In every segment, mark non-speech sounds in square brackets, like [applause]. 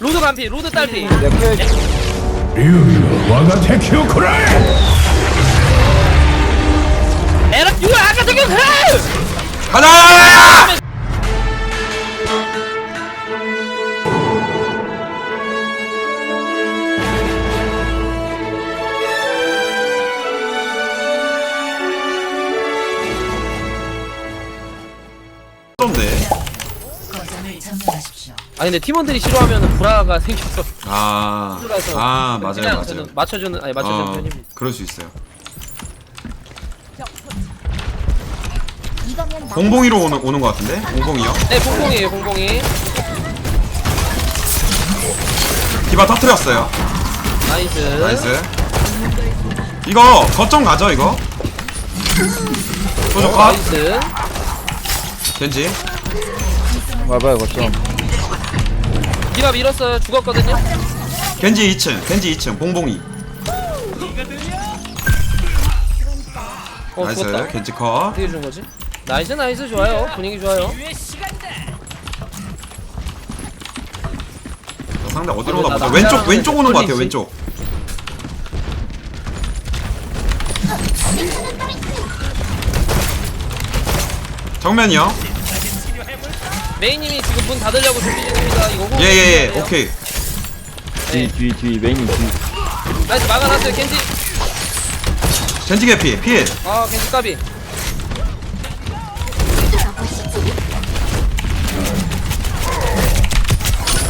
로드 간피 로드 딸피. 테큐 쿠라이 에라 이거 아까 저기 그 가자! 점령하십시오. 아 근데 팀원들이 싫어하면 불화가 생겨서 아, 아 맞아요 맞아요. 저는 맞춰주는 아니 맞춰주는 어, 편입니다 그럴 수 있어요. 이거면 나 공봉이로 오는 오는 것 같은데? 공봉이요? 네 공공이에요 공공이 디바 터트렸어요. 나이스 나이스. 이거 거점 가죠 이거? 소주 컷. 나이스 겐지. 봐봐 이거 좀 디바 밀었어요 죽었거든요 겐지 2층. 겐지 2층. 봉봉이. 어 나이스. 죽었다 겐지 컷. 어떻게 준 거지? 나이스 나이스 좋아요 분위기 좋아요 상대 어디로 나- 오나 보자. 나- 왼쪽 나- 왼쪽 오는 것 같아요. 왼쪽. 정면이요? 메인님이 지금 문 닫으려고 준비 중입니다 이거 호흡 예예예. 중이에요. 오케이. 뒤뒤뒤 메인이 뒤 나이스 막아놨어요 겐지 개피. 필. 아 켄지 까비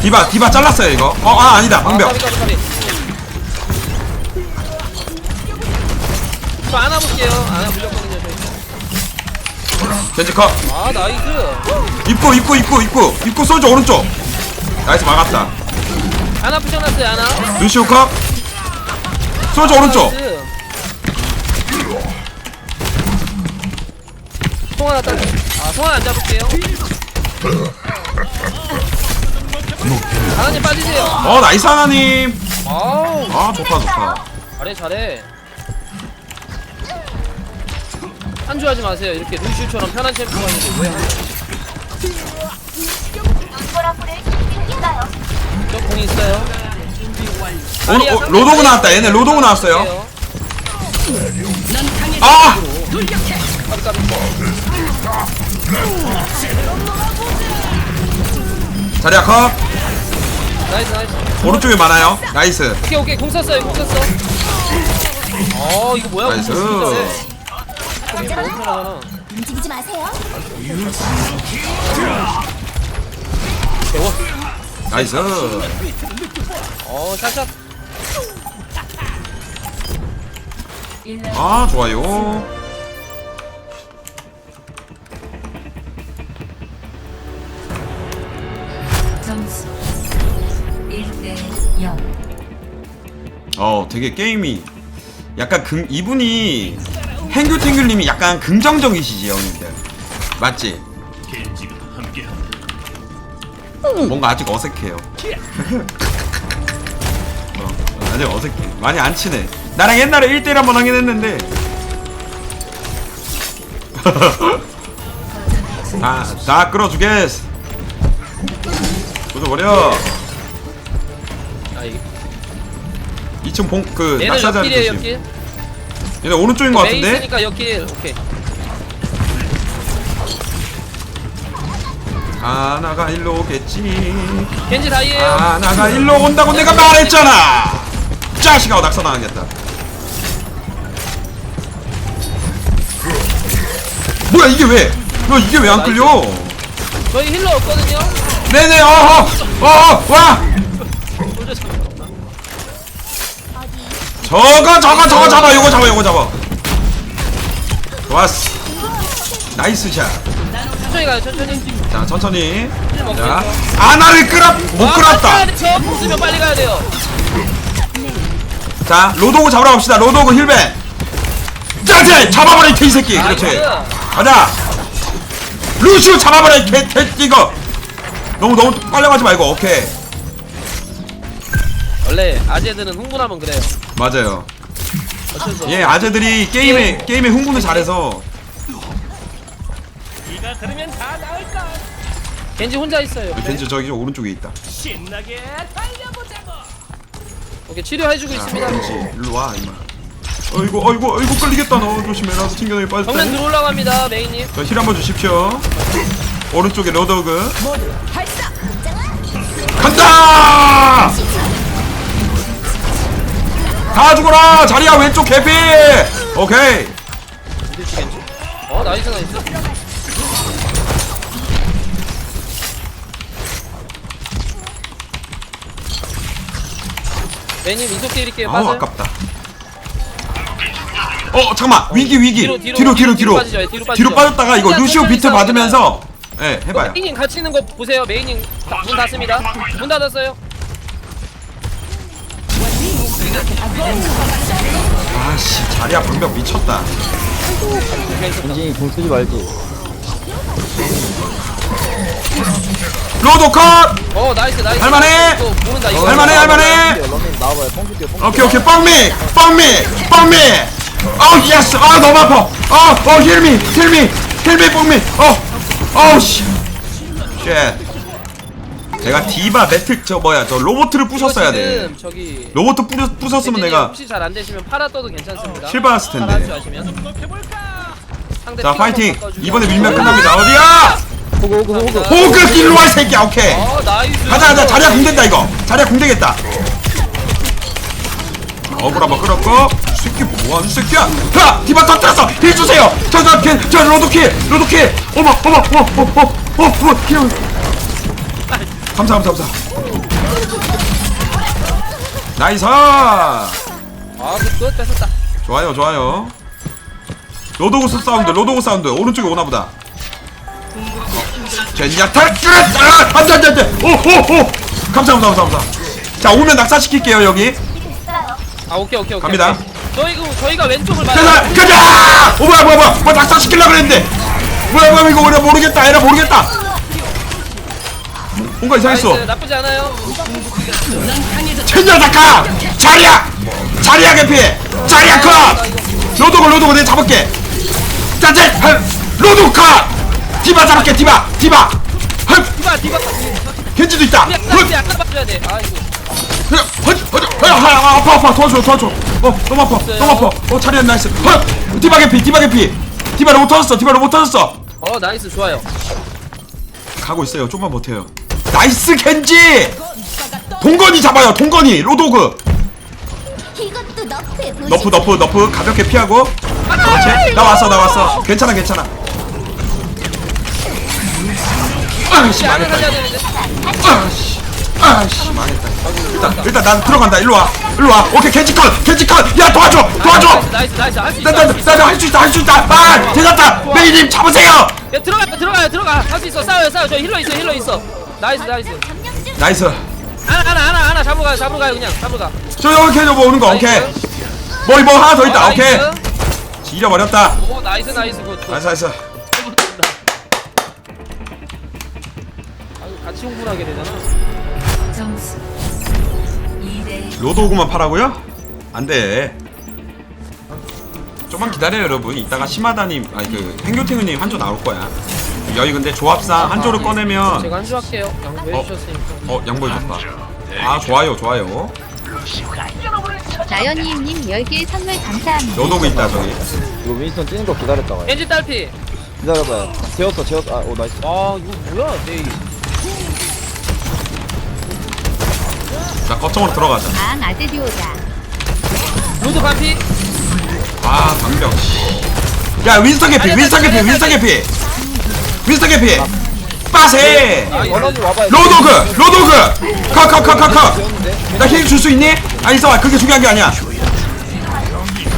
디바 디바 잘랐어요 이거. 어 아 아니다. 아 방벽. 까비 까비 까비 저 안아볼게요 안아 물렸거든요 저희 겐지 컷. 아 나이스 입구 입구 입구 입구 입구 솔져 오른쪽. 나이스 막았다. 안아 부셔놨어요 안아 루시오 컷. 솔져 오른쪽. 나이스. 송 하나 딸. 아, 송 하나 안 잡을게요. 하나님 빠지세요. 어 나이스 하나님. 아우, 아 좋다 좋다. 잘해, 잘해. 한주하지 마세요. 이렇게 루시우처럼 편한 챔프가 있는데 왜 한- 저공 있어요. 오늘 어, 로도그 나왔다. 얘네 로도그 나왔어요. 아. 자리야 컷. 나이스, 나이스. 오른쪽에 많아요. 나이스. 오케이, 오케이. 공 썼어요, 공 썼어. 어, 이거 뭐야? 나이스. 공 진짜. 공이 편 하잖아. 움직이지 마세요. 배워. 나이스. 어, 샷샷. 아 좋아요. 점수 1대 0. 어 되게 게임이 약간 긍 이분이 행규탱귤님이 약간 긍정적이시지 형님들 맞지? 뭔가 아직 어색해요. 어, 아직 어색해. 많이 안 친해. 나랑 옛날에 1대1 한번 하긴 했는데. [laughs] 다, 다 끌어주겠어. 아, 이게. 2층 봉, 그, 얘는 낙사자리 옆길이에요, 조심. 옆길. 얘네 오른쪽인 것 같은데? 있으니까 옆길. 오케이. 하나가 일로 오겠지. 겐지 다이에요. 하나가 일로 온다고 내가 말했잖아. 짜식하고 낙사당하겠다. 뭐야 이게 왜? 너 이게 왜 안 끌려? 저희 힐러 없거든요. 네네 어허 어허 와 저거 저거 저거 잡아 요거 잡아 요거 잡아. 좋았어. 나이스 샷. 천천히 가요, 천천히. 자 천천히. 자. 아나를 끌어 못 아, 끌었다. 저 부수면 빨리 가야 돼요. 자 로도그 잡으러 갑시다 로도그 힐벤 짜제 잡아버려 이 개새끼 그렇지 나이스. 가자 루시우 잡아버려 이 개, 개 이거 너무 너무 빨리 가지 말고 오케이 원래 아재들은 흥분하면 그래요. 맞아요. 예 아재들이 게임에 게임에 흥분을 잘해서. 겐지 혼자 있어요. 옆에. 겐지 저기 저 오른쪽에 있다. 오케이 치료해주고 자 있습니다. 겐지 일로 와 임마. 어이구 어이구 어이구 끌리겠다. 너 조심해라 튕겨내기 빠졌다. 정면 들어 올라고 합니다 메인님. 힐 한번 주십시오. 오른쪽에 로더그. 간다 다 죽어라 자리야 왼쪽 개피 오케이? 어 나이스 나이스. 이속 드릴게요. 아우 빠져요. 아깝다 어 잠깐만 위기 위기 뒤로, 뒤로 뒤로, 뒤로 뒤로 뒤로 빠지죠, 뒤로 빠지죠. 뒤로 빠졌다가 이거 혼자 루시오 비트 싸우면 받으면서 예 해봐요 메인님 같이 있는 거 보세요. 메인님 다- 문 닫습니다. 문 닫았어요. 아씨 자리야 방벽 미쳤다. 겐지 공 쓰지 말지. 로드 컷! 어 나이스 나이스. 할만해! 이거 모른다 이거. 할만해, 할만해! 러닝 나와봐요. 오케이 오케이. 뻥미 뻥미 뻥미. 어 예스 아 너무 아파. 어어 힐미 힐미 힐미 뻥미. 어 어우 씨 쉣 내가 디바 매트 저 뭐야 저 로보트를 부쉈어야 돼 지금 저기 로보트 부셨으면 겐지님 내가 혹시 잘 안 되시면 팔아 떠도 괜찮습니다. 실 받았을 텐데. 팔아. 상대 자피 파이팅. 이번에 밀면 끝납니다 어디야 호그 호그 호그 호그 일로 와이 새끼야 오케이 어 나이스. 가자 가자 자리야 궁된다 이거 자리야 궁되겠다 어글 한번 끌었고 새끼 뭐하는 새끼야 야 디바 터뜨렸어 힐 주세요 저저저 로드킬 로드킬 어머 어머 어머 어머 어머 어머 힐 감사 감사 감사. 나이스! 아그끝 뺏었다. 좋아요 좋아요. 로드고스 사운드 로드고스 사운드. 오른쪽에 오나보다. 젠야 탈출했다 안돼 안돼 안돼. 오오오! 감사 감사 감사 감사. 자 오면 낙사시킬게요 여기. 아 오케이 오케이 오케이. 갑니다. 오케이. 저희 그 저희가 왼쪽을 봐요. 가자 가자 오 뭐야 뭐야 뭐야. 뭐 낙사시키려 그랬는데. 뭐야 뭐야 이거 우리가 모르겠다. 얘라 모르겠다 뭔가 이상했어. 나이스, 나쁘지 않아요. 낙하 자리야! 자리야 개피! 자리야 컷! 로드고 로드고 내가 잡을게. 짜잔 로드 컷! 디바 잡을게 디바 디바. 헐! 디바 디바. 겐지도 있다. 우리 헐! 약간 약간 빠져야 돼. 아이고. 그냥 허지 허지 아, 아, 아파 아파. 도와줘 도와줘. 어 너무 아파 너무 아파. 어 자리야 나이스. 헐! 디바 개피 디바 개피. 디바 로봇 터졌어 디바 로봇 터졌어. 어 나이스 좋아요. 가고 있어요. 좀만 버텨요 나이스 겐지! 동건이 잡아요 동건이. 로도그. 이것도 너프에 보시 너프 너프 너프. 가볍게 피하고. 그렇지. 나 왔어 나 왔어. 괜찮아 괜찮아. 아씨 망했다. 아씨 아씨 망했다. 일단 일단 난 들어간다. 일로 와. 일로 와. 오케이 겐지 컷. 겐지 컷야 도와줘. 도와줘. 나이스 나이스 나이스. 할수 있어. 나, 나, 나, 나, 할수 있다, 할 수 있다! 아! 대단다! 메이님, 잡으세요! 야 들어가 들어가요 들어가. 할 수 있어. 싸워요 싸워 저 힐러 있어 힐러 있어. 나이스 나이스. 나이스. 하나 하나 하나 하나 잡으러 가요 잡으러 가요 그냥 잡으러 가. 저 여기 캐저 뭐 오는 거, 오케이. 뭐, 뭐, 하나 더 있다, 어, 오케이. 나이스. 잃어버렸다. 오 나이스 나이스 굿. 굿. 나이스, 나이스. 아유, 같이 홍보를 하게 되잖아. 점수 2대 로드 오구만 파라고요? 안 돼. 좀만 기다려요, 여러분. 이따가 시마다님, 아니, 그, 행교태우님 한조 나올 거야. 여기 근데 조합상 한조를 꺼내면, 제가 한주할게요. 양보해 어. 주셨으니까. 어, 양보해줬다. 아, 좋아요, 좋아요. 나연이님 10개 선물 감사합니다 오고 있다, 저기. 이거 윈스턴 뛰는 거 기다렸다가 겐지 딸피. 기다려봐요 재웠어 재웠어 아오 나이스 아 이거 뭐야 내일. 자, 거점으로 들어가자. 앙 아제디오다 로드 반피. 아, 방벽. 야, 윈스턴 개피, 윈스턴 개피, 윈스턴 개피. 윈스턴 개피. 빠세! 원하지 와봐요 로도그! 로도그! 컷, 컷, 컷, 컷, 컷! 재웠는데 나힐 줄 수 있니? 아, 있어 봐. 그게 중요한 게 아니야.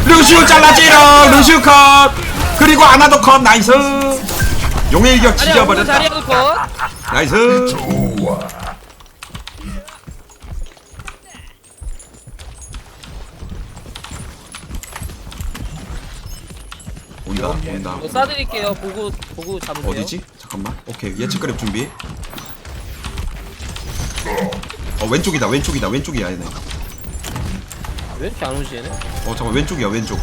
루시우 잘라지롱! 루시우 컷! 그리고 아나도 컷! 나이스! 용의 일격 지져버렸다. 컷. 나이스! 온다, 온다. 뭐 쏴드릴게요. 보고 보고 잡으세요. 어디지? 잠깐만. 오케이 예측 그랩 준비. 어 왼쪽이다 왼쪽이다 왼쪽이야 얘네. 왜 이렇게 안 오지 얘네? 어 잠깐 왼쪽이야 왼쪽.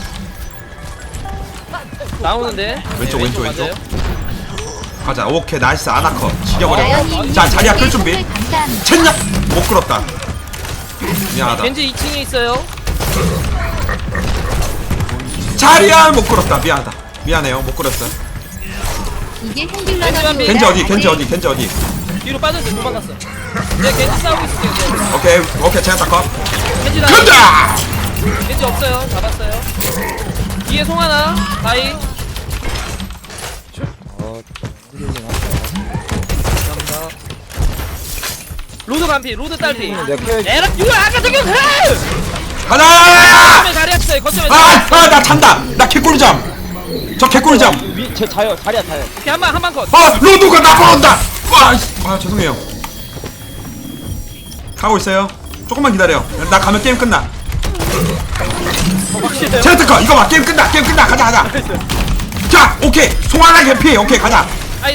나오는데. 왼쪽, 네, 왼쪽, 맞아요. 가자 오케이 나이스 아나컷 나연이 자 자리야 끌 100개 준비 감사합니다. 쳤냐 못 끌었다 미안하다 겐지 2층에 있어요 자리야 못 끌었다 미안하다 미안해요. 못 끌었어 이게 겐지 힐러너뷰오다. 완비. 겐지 어디? 겐지 어디? 겐지 어디? 뒤로 빠졌어 도망갔어 네 겐지 싸우고 있을게요. 오케이. 오케이. 제가 닦아 겐지 나 간다! 겐지 없어요. 잡았어요. 뒤에 송 하나. 다이. 어 감사합니다. 로드 반피 로드 딸피. 내가 켜야지 에라 이거 아까 저기 그! 가자! 거점에 자리 했어요 거점에 아나 찬다. 나 개꿀잠 저 개꿀잠 위제 자요 자리야 자요. 이렇게 한방 한방 컷. 아 로드가 나보러 온다! 와, 씨. 아 죄송해요. 가고 있어요. 조금만 기다려. 나 가면 게임 끝나. 제트커 이거 봐 게임 끝나 게임 끝나. 가자 가자. 자 오케이. 송하나 개피 오케이 가자.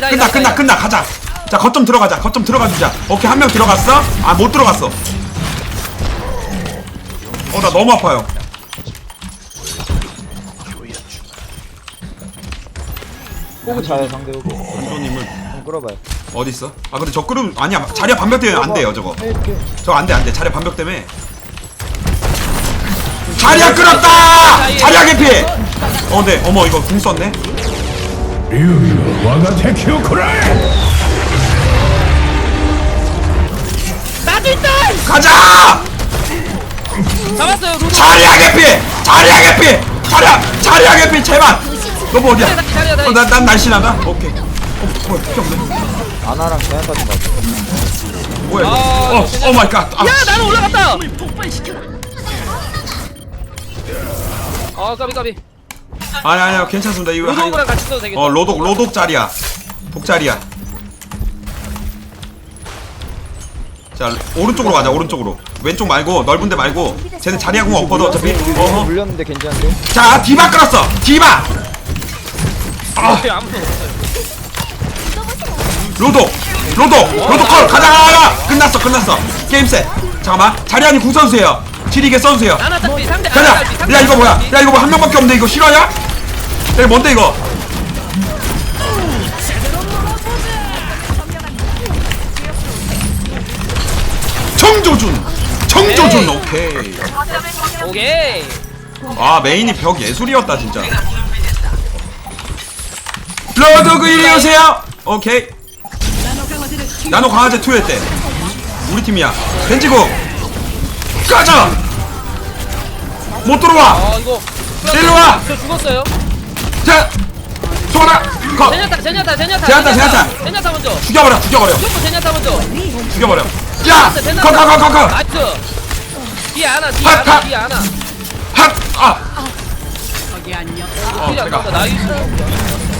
끝나 끝나 끝나. 가자. 자 거점 들어가자. 거점 들어가 주자. 오케이 한 명 들어갔어? 아 못 들어갔어. 어 나 너무 아파요 호구 자요 상대 호구 감독님은 한번 끌어봐요. 어디 있어? 아 근데 저 끄름 아니야 자리야 반벽 때문에 안 돼요 저거. 헬게. 저 안돼 안돼. 자리야 반벽 때문에. 자리야 끌었다! 자리야 개피! 어 네. 어머 이거 궁 썼네. 나도 있다! 가자! 잡았어요 자리야 개피! 자리야 개피! 자리야 자리야 개피! 제발 너뭐 어디야? 자리야 자리야 자리야 어, 나, 난 날씬하다 오케이. 어 뭐야 필요 없네 아나랑 제한까지 맞아 뭐야 이거? 아, 어, 오 마이 갓. 아, 야 나는 올라갔다! 아 까비 까비. 아니 아니야 괜찮습니다. 이거 한- 로드오그랑 같이 써도 되겠다. 어 로독 로독 자리야. 독 자리야. 자 오른쪽으로 가자 오른쪽으로. 왼쪽 말고 넓은 데 말고. 쟤는 자리야 공 없거든 어차피 어허. 물렸는데 괜찮은데? 자 디바 끌었어. 디바 아. 아무도 없어요? 로독 로독 로독 콜 가자 끝났어 끝났어. 게임 셋. 잠깐만. 궁 써주세요. 지리게 써주세요. 하나 딸피 상대 하나 가자 야 이거 뭐야. 야 이거 뭐 한 명밖에 없는데 이거 실화야? 야 이거 뭔데 이거? 청조준! 청조준. 오케이. 오케이. 아 메인이 벽 예술이었다 진짜 로드그 이리 오세요. 오케이. 나노 강화제 2회 때. 우리 팀이야. 벤지고. 가자! 못 들어와. 아 이거 일로 와! 저 죽었어요. 자 소라 거 제냐타 제냐타 제냐타 제냐타, 제냐타. 제냐타. 먼저. 죽여버려 죽여버려. 무조건 제냐타 먼저. 죽여버려. 야! 커커커커커 나이스. 뒤에 하나 뒤에 핫, 하나 핫. 뒤에 하나. 핫 아. 어 뒤에 내가. 하나 나이스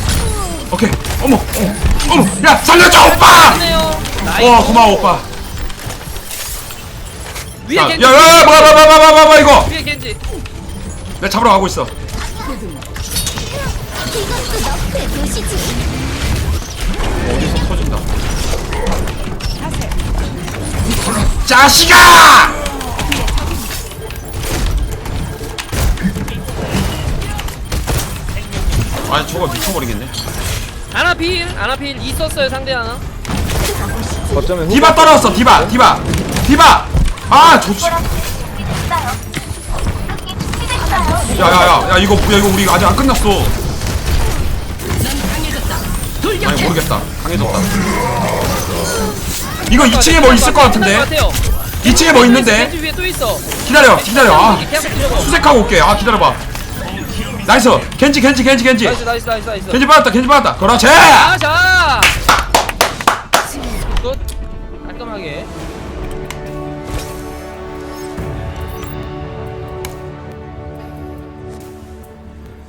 오케이. 어머 어머 어머. 야 살려줘 오빠! 네요 나이스 와 고마워 오빠. 위에 겐지. 야야야 뭐야 뭐야 뭐야 뭐야 뭐야 이거? 위에 겐지. 내가 잡으러 가고 있어. 어디서 터진다. 자식아! 아니 저거 미쳐버리겠네 아나필 아나필 있었어요 상대 하나 거점에 디바 떨어졌어 디바 디바 디바 아 좋지 야야야 야 이거 야 이거 우리 아직 안 끝났어 아니 모르겠다 강해졌다 이거 2층에 뭐 있을 것 같은데 2층에 뭐 있는데 겐지 위에 또 있어 기다려 기다려 아 계속 수색하고 올게 아 기다려봐 나이스. 겐지 겐지 겐지 겐지. 나이스 나이스 나이스 나이스. 겐지 받았다 겐지 받았다. 그렇지. 아자. 굿. 깔끔하게.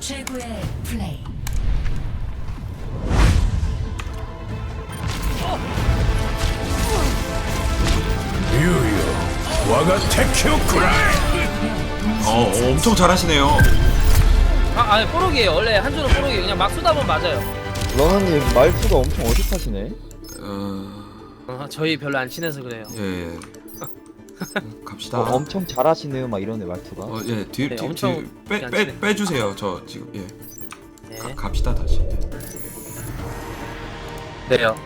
최고의 플레이. 류유 와가 테큐 쿠라이 어 어, 엄청 잘하시네요 아 아니 뽀록이에요 원래 한 줄은 뽀록이에요 그냥 막 쏘다 보면 맞아요 러너님 말투가 엄청 어색하시네 어, 아, 저희 별로 안 친해서 그래요 예 [laughs] 갑시다 어, 엄청 잘하시네요 막 이러네 말투가 어, 예, 뒤, 네, 뒤, 엄청 뒤, 빼, 안 빼. 빼주세요. 저 지금, 예. 네. 가, 갑시다, 다시. 돼요